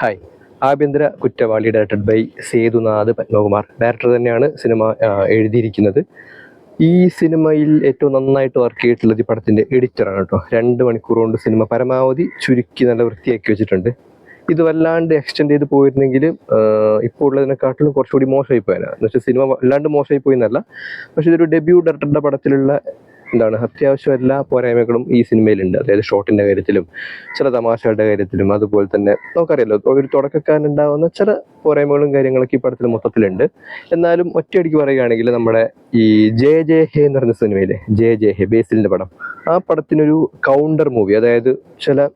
Hi. Aabhyanthara Kuttavali directed by Sethunath Padmakumar. Director തന്നെയാണ് cinema എഴുതിയിരിക്കുന്നത്. ഈ സിനിമയിൽ ഏറ്റവും നന്നായിട്ട് വർക്ക് ചെയ്തിട്ടുള്ളത് ഈ പടത്തിന്റെ എഡിറ്ററാണ് കേട്ടോ രണ്ട് മണിക്കൂർ കൊണ്ട് സിനിമ പരമാവധി ചുരുക്കി നല്ല വൃത്തിയാക്കി വെച്ചിട്ടുണ്ട്. ഇത് വല്ലാണ്ട് എക്സ്റ്റെൻഡ് ചെയ്ത് പോയിരുന്നെങ്കിൽ ഇപ്പോൾ ഉള്ളതിനെക്കാട്ടിലും കുറച്ചുകൂടി മോശമായി പോയാലാണ് എന്ന് വെച്ചാൽ സിനിമ വല്ലാണ്ട് മോശമായി പോയി എന്നല്ല. പക്ഷെ ഇതൊരു ഡെബ്യൂ ഡയറക്ടറുടെ പടത്തിലുള്ള എന്താണ് അത്യാവശ്യം എല്ലാ പോരായ്മകളും ഈ സിനിമയിലുണ്ട്. അതായത് ഷോട്ടിന്റെ കാര്യത്തിലും ചില തമാശകളുടെ കാര്യത്തിലും അതുപോലെ തന്നെ നമുക്കറിയാലോ ഒരു തുടക്കക്കാരൻ ഉണ്ടാവുന്ന ചില പോരായ്മകളും കാര്യങ്ങളൊക്കെ ഈ പടത്തിൽ മൊത്തത്തിലുണ്ട്. എന്നാലും ഒറ്റയടിക്ക് പറയുകയാണെങ്കിൽ നമ്മുടെ ഈ ജെ ജെ ഹെ എന്ന് പറഞ്ഞ സിനിമയിലെ ജെ ജെ ഹെ ബേസിലിന്റെ പടം ആ പടത്തിനൊരു കൗണ്ടർ മൂവി അതായത് ചില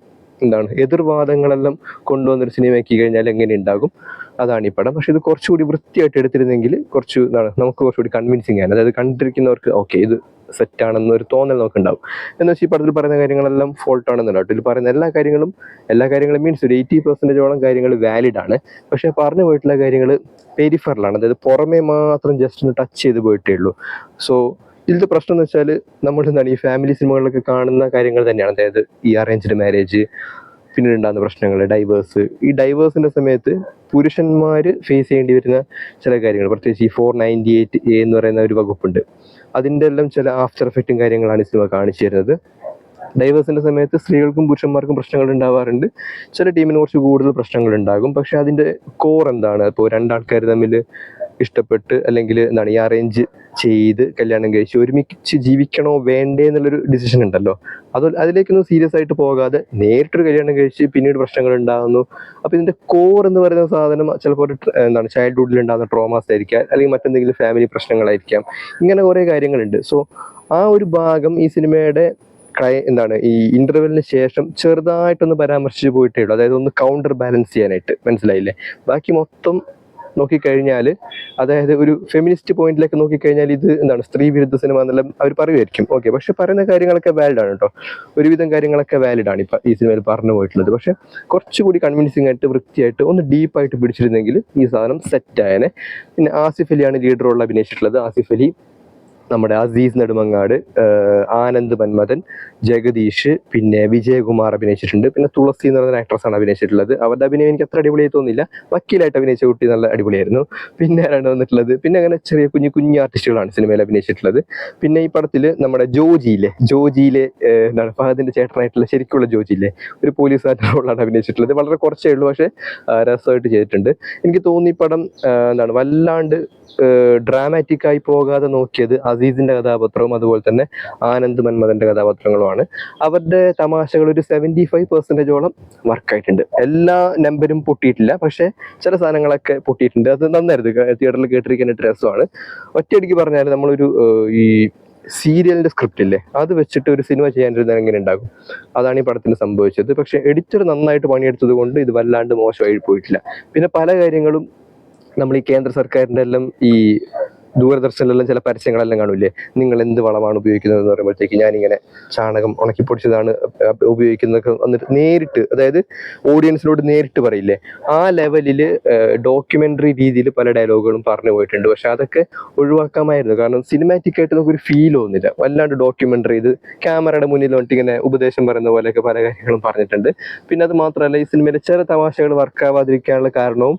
എന്താണ് എതിർവാദങ്ങളെല്ലാം കൊണ്ടുവന്നൊരു സിനിമയാക്കി കഴിഞ്ഞാൽ എങ്ങനെ ഉണ്ടാകും? അതാണ് ഈ പടം. പക്ഷെ ഇത് കുറച്ചുകൂടി വൃത്തിയായിട്ട് എടുത്തിരുന്നെങ്കിൽ കുറച്ച് എന്താണ് നമുക്ക് കുറച്ചുകൂടി കൺവിൻസിങ് ആണ്. അതായത് കണ്ടിരിക്കുന്നവർക്ക് ഓക്കെ ഇത് സെറ്റ് ആണെന്നൊരു തോന്നൽ നമുക്ക് ഉണ്ടാവും എന്ന് വെച്ചാൽ ഈ പടത്തിൽ പറയുന്ന കാര്യങ്ങളെല്ലാം ഫോൾട്ട് ആണെന്നുണ്ടാവും ഇതിൽ പറയുന്ന എല്ലാ കാര്യങ്ങളും എല്ലാ കാര്യങ്ങളും മീൻസ് ഒരു എയ്റ്റി പെർസെന്റേജോളം കാര്യങ്ങൾ വാലിഡ് ആണ്. പക്ഷേ പറഞ്ഞു പോയിട്ടുള്ള കാര്യങ്ങൾ പെരിഫറിലാണ് അതായത് പുറമേ മാത്രം ജസ്റ്റ് ഒന്ന് ടച്ച് ചെയ്ത് പോയിട്ടേ ഉള്ളൂ. സോ ഇതിന്റെ പ്രശ്നം എന്ന് വെച്ചാൽ നമ്മൾ എന്താണ് ഈ ഫാമിലി സിനിമകളിലൊക്കെ കാണുന്ന കാര്യങ്ങൾ തന്നെയാണ്. അതായത് ഈ അറേഞ്ച്ഡ് മാരേജ് പിന്നീട് ഉണ്ടാകുന്ന പ്രശ്നങ്ങൾ ഡൈവേഴ്സ് ഈ ഡൈവേഴ്സിന്റെ സമയത്ത് പുരുഷന്മാർ ഫേസ് ചെയ്യേണ്ടി വരുന്ന ചില കാര്യങ്ങൾ. പ്രത്യേകിച്ച് ഈ ഫോർ നയന്റി എയ്റ്റ് എ എന്ന് പറയുന്ന ഒരു വകുപ്പുണ്ട്. അതിന്റെ എല്ലാം ചില ആഫ്റ്റർ എഫക്റ്റും കാര്യങ്ങളാണ് ഈ സിനിമ കാണിച്ചു തരുന്നത്. ഡൈവേഴ്സിന്റെ സമയത്ത് സ്ത്രീകൾക്കും പുരുഷന്മാർക്കും പ്രശ്നങ്ങൾ ഉണ്ടാവാറുണ്ട്. ചില ടീമിന് കുറച്ച് കൂടുതൽ പ്രശ്നങ്ങൾ ഉണ്ടാകും. പക്ഷെ അതിന്റെ കോർ എന്താണ്? ഇപ്പോൾ രണ്ടാൾക്കാർ തമ്മിൽ ഇഷ്ടപ്പെട്ട് അല്ലെങ്കിൽ എന്താണ് ഈ അറേഞ്ച് ചെയ്ത് കല്യാണം കഴിച്ച് ഒരുമിച്ച് ജീവിക്കണോ വേണ്ടേ എന്നുള്ളൊരു ഡിസിഷൻ ഉണ്ടല്ലോ. അത് അതിലേക്കൊന്നും സീരിയസ് ആയിട്ട് പോകാതെ നേരിട്ടൊരു കല്യാണം കഴിച്ച് പിന്നീട് പ്രശ്നങ്ങൾ ഉണ്ടാകുന്നു. അപ്പൊ ഇതിന്റെ കോർ എന്ന് പറയുന്ന സാധനം ചിലപ്പോൾ ഒരു എന്താണ് ചൈൽഡ്ഹുഡിൽ ഉണ്ടാകുന്ന ട്രോമാസ് ആയിരിക്കാം അല്ലെങ്കിൽ മറ്റെന്തെങ്കിലും ഫാമിലി പ്രശ്നങ്ങളായിരിക്കാം. ഇങ്ങനെ കുറെ കാര്യങ്ങളുണ്ട്. സോ ആ ഒരു ഭാഗം ഈ സിനിമയുടെ എന്താണ് ഈ ഇന്റർവെല്ലിന് ശേഷം ചെറുതായിട്ടൊന്ന് പരാമർശിച്ചു പോയിട്ടേ ഉള്ളൂ. അതായത് ഒന്ന് കൗണ്ടർ ബാലൻസ് ചെയ്യാനായിട്ട്. മനസ്സിലായില്ലേ? ബാക്കി മൊത്തം നോക്കിക്കഴിഞ്ഞാൽ അതായത് ഒരു ഫെമിനിസ്റ്റ് പോയിന്റിലേക്ക് നോക്കിക്കഴിഞ്ഞാൽ ഇത് എന്താണ് സ്ത്രീ വിരുദ്ധ സിനിമ എന്നെല്ലാം അവർ പറയുമായിരിക്കും. ഓക്കെ പക്ഷെ പറയുന്ന കാര്യങ്ങളൊക്കെ വാലിഡ് ആണ് കേട്ടോ ഒരുവിധം കാര്യങ്ങളൊക്കെ വാലിഡ് ആണ് ഇപ്പം ഈ സിനിമയിൽ പറഞ്ഞു പോയിട്ടുള്ളത്. പക്ഷെ കുറച്ചുകൂടി കൺവിൻസിംഗ് ആയിട്ട് വൃത്തിയായിട്ട് ഒന്ന് ഡീപ്പായിട്ട് പിടിച്ചിരുന്നെങ്കിൽ ഈ സാധനം സെറ്റ് ആയനെ. പിന്നെ ആസിഫ് അലിയാണ് ഉള്ള അഭിനയിച്ചിട്ടുള്ളത്. ആസിഫ് അലി നമ്മുടെ അസീസ് നെടുമങ്ങാട് ആനന്ദ് മന്മഥൻ ജഗദീഷ് പിന്നെ വിജയകുമാർ അഭിനയിച്ചിട്ടുണ്ട്. പിന്നെ തുളസി എന്ന് പറയുന്ന ആക്ട്രസ് ആണ് അഭിനയിച്ചിട്ടുള്ളത്. അവരുടെ അഭിനയം എനിക്ക് അത്ര അടിപൊളിയായി തോന്നില്ല വക്കീലായിട്ട് അഭിനയിച്ച കുട്ടി നല്ല അടിപൊളിയായിരുന്നു. പിന്നെ ആരാണ് വന്നിട്ടുള്ളത്? പിന്നെ അങ്ങനെ ചെറിയ കുഞ്ഞു കുഞ്ഞു ആർട്ടിസ്റ്റുകളാണ് സിനിമയിൽ അഭിനയിച്ചിട്ടുള്ളത്. പിന്നെ ഈ പടത്തിൽ നമ്മുടെ ജോജിയിലെ ജോജിയിലെ എന്താണ് ഫഹദിന്റെ ചേട്ടനായിട്ടുള്ള ശരിക്കുള്ള ജോജിയിലെ ഒരു പോലീസ് റോളാണ് അഭിനയിച്ചിട്ടുള്ളത്. വളരെ കുറച്ചേ ഉള്ളൂ പക്ഷേ രസമായിട്ട് ചെയ്തിട്ടുണ്ട്. എനിക്ക് തോന്നി പടം എന്താണ് വല്ലാണ്ട് ഡ്രാമാറ്റിക് ആയി പോകാതെ നോക്കിയത് അസീസിന്റെ കഥാപാത്രവും അതുപോലെ തന്നെ ആനന്ദ് മന്മഥന്റെ കഥാപാത്രങ്ങളുമാണ്. അവരുടെ തമാശകൾ ഒരു സെവന്റി ഫൈവ് പെർസെന്റേജോളം വർക്കായിട്ടുണ്ട് എല്ലാ നമ്പരും പൊട്ടിയിട്ടില്ല പക്ഷേ ചില സാധനങ്ങളൊക്കെ പൊട്ടിയിട്ടുണ്ട്. അത് നന്നായിരുന്നു. തിയേറ്ററിൽ കേട്ടിരിക്കാനായിട്ട് രസമാണ്. ഒറ്റയടിക്ക് പറഞ്ഞാൽ നമ്മളൊരു ഈ സീരിയലിന്റെ സ്ക്രിപ്റ്റ് ഇല്ലേ അത് വെച്ചിട്ട് ഒരു സിനിമ ചെയ്യാനിരുന്നാൽ എങ്ങനെ ഉണ്ടാകും? അതാണ് ഈ പടത്തിന് സംഭവിച്ചത്. പക്ഷേ എഡിറ്റർ നന്നായിട്ട് പണിയെടുത്തത് കൊണ്ട് ഇത് വല്ലാണ്ട് മോശമായി പോയിട്ടില്ല. പിന്നെ പല കാര്യങ്ങളും നമ്മൾ ഈ കേന്ദ്ര സർക്കാരിന്റെ എല്ലാം ഈ ദൂരദർശനിലെല്ലാം ചില പരസ്യങ്ങളെല്ലാം കാണൂലേ നിങ്ങൾ എന്ത് വളമാണ് ഉപയോഗിക്കുന്നത് എന്ന് പറയുമ്പോഴത്തേക്ക് ഞാനിങ്ങനെ ചാണകം ഉണക്കി പൊടിച്ചതാണ് ഉപയോഗിക്കുന്നത് എന്നിട്ട് നേരിട്ട് അതായത് ഓഡിയൻസിനോട് നേരിട്ട് പറയില്ലേ? ആ ലെവലിൽ ഡോക്യുമെന്ററി രീതിയിൽ പല ഡയലോഗുകളും പറഞ്ഞു പോയിട്ടുണ്ട്. പക്ഷെ അതൊക്കെ ഒഴിവാക്കാമായിരുന്നു. കാരണം സിനിമാറ്റിക് ആയിട്ട് നമുക്കൊരു ഫീൽ ഒന്നുമില്ല വല്ലാണ്ട് ഡോക്യുമെന്ററി ഇത് ക്യാമറയുടെ മുന്നിൽ വന്നിട്ട് ഇങ്ങനെ ഉപദേശം പറയുന്ന പോലെയൊക്കെ പല കാര്യങ്ങളും പറഞ്ഞിട്ടുണ്ട്. പിന്നെ അത് മാത്രമല്ല ഈ സിനിമയിലെ ചില തമാശകൾ വർക്കാവാതിരിക്കാനുള്ള കാരണവും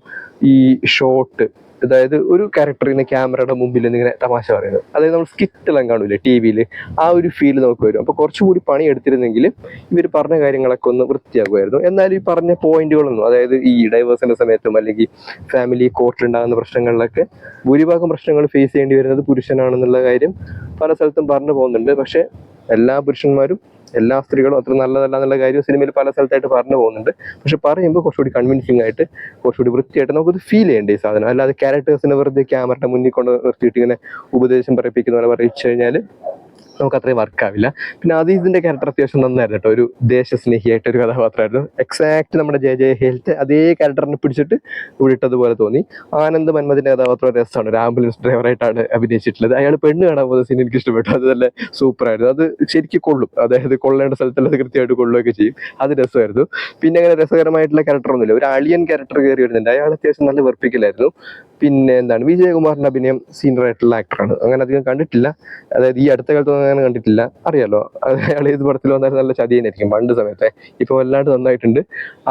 ഈ ഷോട്ട് അതായത് ഒരു ക്യാരക്ടർ ഇങ്ങനെ ക്യാമറയുടെ മുമ്പിൽ ഇങ്ങനെ തമാശ പറയുന്നത്. അതായത് നമ്മൾ സ്കിറ്റെല്ലാം കാണൂലേ ടി വിയിൽ ആ ഒരു ഫീൽ നമുക്ക് വരും. അപ്പോൾ കുറച്ചുകൂടി പണി എടുത്തിരുന്നെങ്കിൽ ഇവർ പറഞ്ഞ കാര്യങ്ങളൊക്കെ ഒന്ന് വൃത്തിയാകുമായിരുന്നു എന്നാലും ഈ പറഞ്ഞ പോയിന്റുകളൊന്നും അതായത് ഈ ഡൈവേഴ്സിന്റെ സമയത്തും അല്ലെങ്കിൽ ഫാമിലി കോർട്ടിലുണ്ടാകുന്ന പ്രശ്നങ്ങളിലൊക്കെ ഭൂരിഭാഗം പ്രശ്നങ്ങൾ ഫേസ് ചെയ്യേണ്ടി വരുന്നത് പുരുഷനാണെന്നുള്ള കാര്യം പല സ്ഥലത്തും പറഞ്ഞു പോകുന്നുണ്ട്. പക്ഷെ എല്ലാ പുരുഷന്മാരും എല്ലാ സ്ത്രീകളും അത്ര നല്ലതല്ല എന്നുള്ള കാര്യം സിനിമയിൽ പല സ്ഥലത്തായിട്ട് പറഞ്ഞു പോകുന്നുണ്ട്. പക്ഷെ പറയുമ്പോൾ കുറച്ചുകൂടി കൺവിൻസിംഗ് ആയിട്ട് കുറച്ചുകൂടി വൃത്തിയായിട്ട് നമുക്കത് ഫീൽ ചെയ്യേണ്ട ഈ സാധനം. അല്ലാതെ ക്യാരക്ടേഴ്സിനെ വെറുതെ ക്യാമറയുടെ മുന്നിൽ കൊണ്ട് നിർത്തിയിട്ട് ഇങ്ങനെ ഉപദേശം പറയിപ്പിക്കുന്ന പോലെ പറയിച്ചു കഴിഞ്ഞാൽ നമുക്ക് അത്രയും വർക്കാവില്ല പിന്നെ അത് ഇതിന്റെ ക്യാരക്ടർ അത്യാവശ്യം നന്നായിരുന്നു കേട്ടോ. ഒരു ദേശസ്നേഹിയായിട്ട് ഒരു കഥാപാത്രമായിരുന്നു. എക്സാക്ട് നമ്മുടെ ജെ ജെ ഹെൽത്ത് അതേ ക്യാരക്ടറിനെ പിടിച്ചിട്ട് ഇവിടെ ഇട്ടതുപോലെ തോന്നി. ആനന്ദ് മന്മതിന്റെ കഥാപാത്രം രസമാണ്. ഒരു ആംബുലൻസ് ഡ്രൈവറായിട്ടാണ് അഭിനയിച്ചിട്ടുള്ളത്. അയാൾ പെണ്ണ് കാണാൻ പോകുന്ന സീൻ എനിക്ക് ഇഷ്ടപ്പെട്ടു അത് നല്ല സൂപ്പറായിരുന്നു അത് ശരിക്കും കൊള്ളും. അതായത് കൊള്ളേണ്ട സ്ഥലത്തല്ല കൃത്യമായിട്ട് കൊള്ളുകയൊക്കെ ചെയ്യും. അത് രസമായിരുന്നു. പിന്നെ അങ്ങനെ രസകരമായിട്ടുള്ള ക്യാരക്ടർ ഒന്നുമില്ല. ഒരു അളിയൻ ക്യാരക്ടർ കയറി വരുന്നുണ്ട്. അയാൾ അത്യാവശ്യം നല്ല വെറുപ്പിക്കലായിരുന്നു. പിന്നെ എന്താണ്? വിജയകുമാറിന്റെ അഭിനയം സീനിയർ ആയിട്ടുള്ള ആക്ടറാണ് അങ്ങനെ അധികം കണ്ടിട്ടില്ല. അതായത് ഈ അടുത്ത കാലത്ത് അങ്ങനെ കണ്ടിട്ടില്ല. അറിയാലോ. അയാൾ ഏത് പടത്തിൽ വന്നാലും നല്ല ചതിയനായിരിക്കും പണ്ട് സമയത്തെ. ഇപ്പോൾ വല്ലാണ്ട് നന്നായിട്ടുണ്ട്.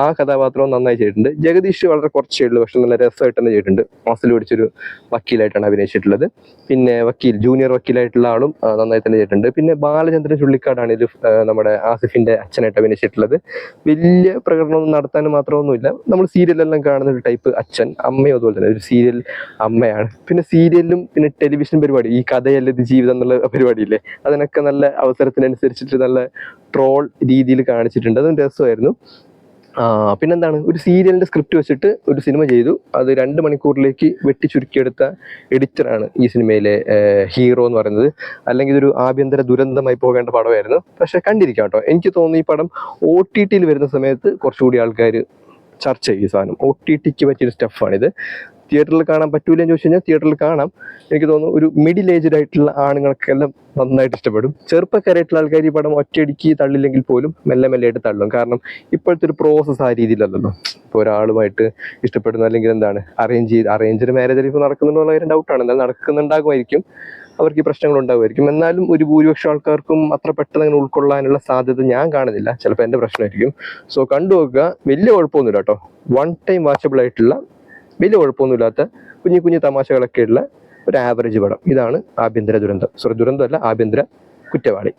ആ കഥാപാത്രവും നന്നായി ചെയ്തിട്ടുണ്ട്. ജഗദീഷ് വളരെ കുറച്ചേ ഉള്ളൂ. പക്ഷെ നല്ല രസമായിട്ട് തന്നെ ചെയ്തിട്ടുണ്ട്. മാസിൽ പിടിച്ചൊരു വക്കീലായിട്ടാണ് അഭിനയിച്ചിട്ടുള്ളത്. പിന്നെ വക്കീൽ ജൂനിയർ വക്കീലായിട്ടുള്ള ആളും നന്നായി തന്നെ ചെയ്തിട്ടുണ്ട്. പിന്നെ ബാലചന്ദ്രൻ ചുള്ളിക്കാടാണ് ഇത് നമ്മുടെ ആസിഫിന്റെ അച്ഛനായിട്ട് അഭിനയിച്ചിട്ടുള്ളത്. വലിയ പ്രകടനമൊന്നും നടത്താനും മാത്രമൊന്നുമില്ല. നമ്മൾ സീരിയലെല്ലാം കാണുന്ന ഒരു ടൈപ്പ് അച്ഛൻ അമ്മയും അതുപോലെ തന്നെ. ഒരു സീരിയൽ അമ്മയാണ്. പിന്നെ സീരിയലിലും പിന്നെ ടെലിവിഷൻ പരിപാടി. ഈ കഥയല്ല ഇത് ജീവിതം എന്നുള്ള പരിപാടിയില്ലേ? അതിനൊക്കെ നല്ല അവസരത്തിനനുസരിച്ചിട്ട് നല്ല ട്രോൾ രീതിയിൽ കാണിച്ചിട്ടുണ്ട്. അതും രസമായിരുന്നു. പിന്നെന്താണ്? ഒരു സീരിയലിന്റെ സ്ക്രിപ്റ്റ് വെച്ചിട്ട് ഒരു സിനിമ ചെയ്തു. അത് രണ്ട് മണിക്കൂറിലേക്ക് വെട്ടി ചുരുക്കിയെടുത്ത എഡിറ്ററാണ് ഈ സിനിമയിലെ ഹീറോ എന്ന് പറയുന്നത്. അല്ലെങ്കിൽ ഇതൊരു ആഭ്യന്തര ദുരന്തമായി പോകേണ്ട പടമായിരുന്നു. പക്ഷെ കണ്ടിരിക്കാം കേട്ടോ. എനിക്ക് തോന്നുന്നു ഈ പടം ഒ ടി ടിയിൽ വരുന്ന സമയത്ത് കുറച്ചുകൂടി ആൾക്കാർ ചർച്ച ചെയ്യും സാധനം. ഒ ടി ടിക്ക് പറ്റിയൊരു സ്റ്റഫാണിത് തിയേറ്ററിൽ കാണാൻ പറ്റൂലെന്ന് ചോദിച്ചു കഴിഞ്ഞാൽ തിയേറ്ററിൽ കാണാം. എനിക്ക് തോന്നുന്നു ഒരു മിഡിൽ ഏജ്ഡ് ആയിട്ടുള്ള ആണുങ്ങൾക്കെല്ലാം നന്നായിട്ട് ഇഷ്ടപ്പെടും. ചെറുപ്പക്കാരായിട്ടുള്ള ആൾക്കാർ ഈ പടം ഒറ്റയടിക്ക് തള്ളില്ലെങ്കിൽ പോലും മെല്ലെ മെല്ലെ ആയിട്ട് തള്ളും. കാരണം ഇപ്പോഴത്തെ ഒരു പ്രോസസ്സ് ആ രീതിയിലല്ലല്ലോ. ഇപ്പോൾ ഒരാളുമായിട്ട് ഇഷ്ടപ്പെടുന്ന അല്ലെങ്കിൽ എന്താണ് അറേഞ്ച് ചെയ്ത് അറേഞ്ച്ഡ് മാരേജ് ഇപ്പോൾ നടക്കുന്നുണ്ടോ കാര്യം ഡൗട്ടാണ് എന്നാൽ നടക്കുന്നുണ്ടാകുമായിരിക്കും. അവർക്ക് ഈ പ്രശ്നങ്ങൾ ഉണ്ടാകുമായിരിക്കും. എന്നാലും ഒരു ഭൂരിപക്ഷം ആൾക്കാർക്കും അത്ര പെട്ടെന്ന് അങ്ങനെ ഉൾക്കൊള്ളാനുള്ള സാധ്യത ഞാൻ കാണുന്നില്ല. ചിലപ്പോൾ എന്റെ പ്രശ്നമായിരിക്കും. സോ കണ്ടു നോക്കുക വലിയ കുഴപ്പമൊന്നുമില്ല കേട്ടോ. വൺ ടൈം വാച്ചബിൾ ആയിട്ടുള്ള വലിയ കുഴപ്പമൊന്നുമില്ലാത്ത കുഞ്ഞു കുഞ്ഞു തമാശകളൊക്കെ ഉള്ള ഒരു ആവറേജ് പടം. ഇതാണ് ആഭ്യന്തര ദുരന്തം. സോറി ദുരന്തമല്ല ആഭ്യന്തര കുറ്റവാളി.